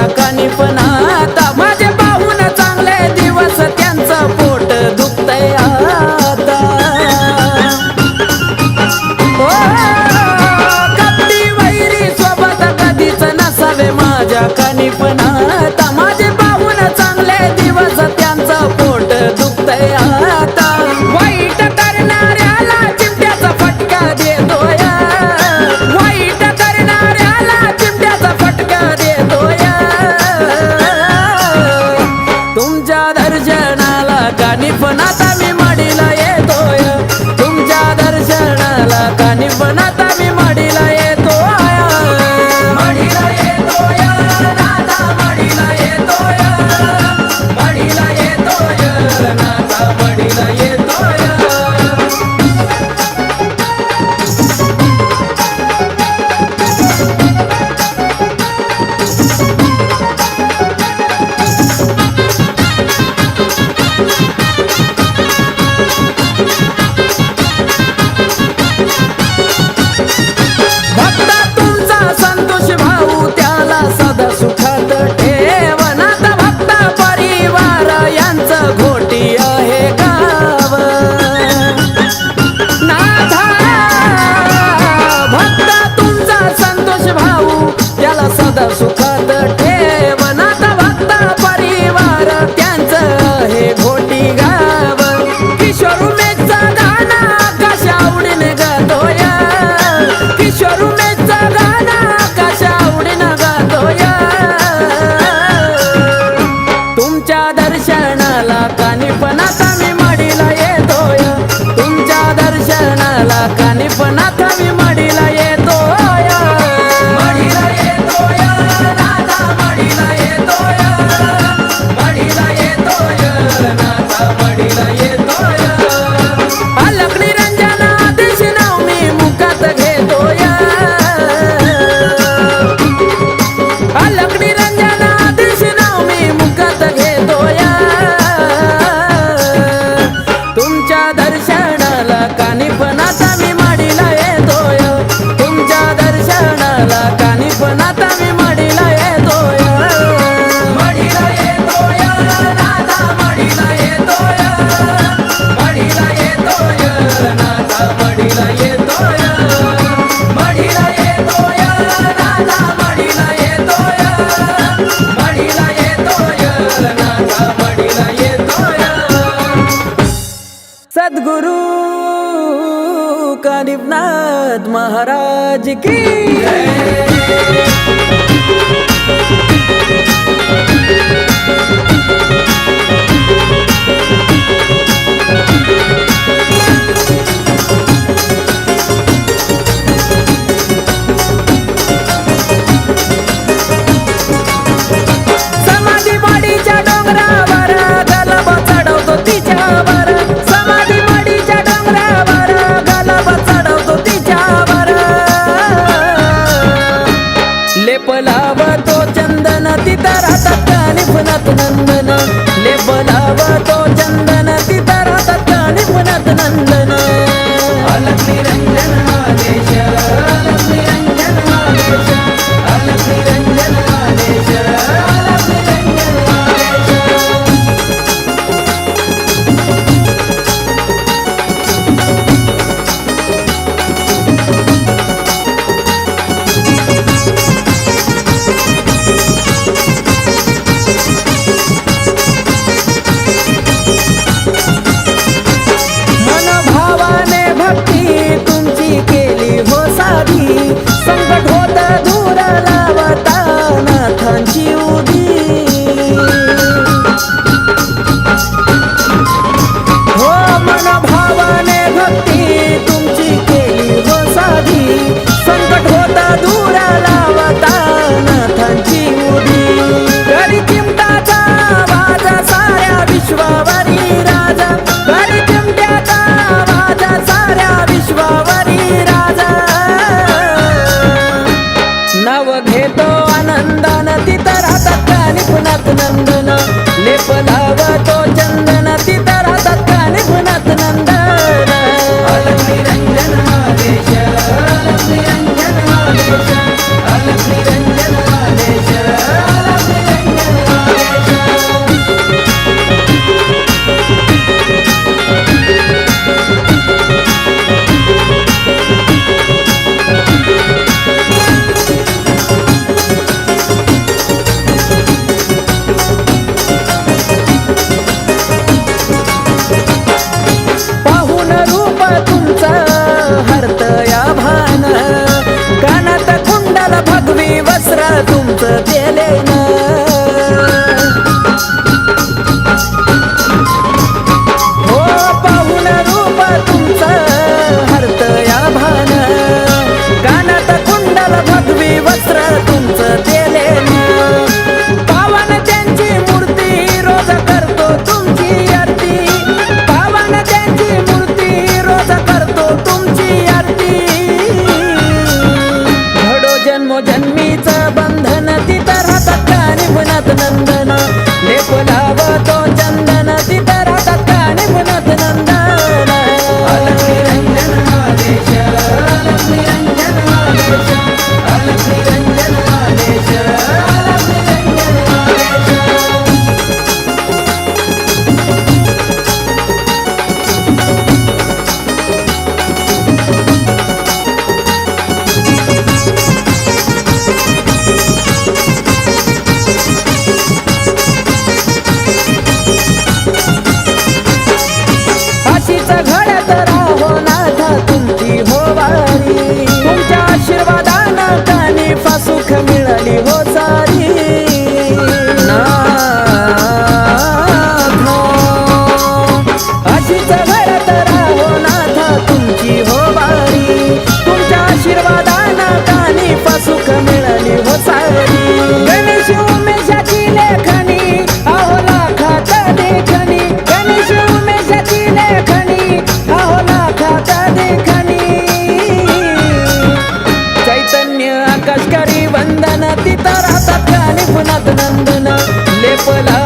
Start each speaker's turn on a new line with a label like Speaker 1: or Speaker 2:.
Speaker 1: माझ्या कानी पण आता. माझे पाहून चांगले दिवस त्यांचं पोट दुखतय आता. कपटी वैरी सोबत कधीच नसावे माझ्या कानी पण आता. माझे पाहून चांगले दिवस ಸುಖ महाराज की रघुनाथ नंदन लेप लावा तो तुमचं पेले लष्करी वंदन तिथं राहतात गाणी पुन्हा नंदन लेपला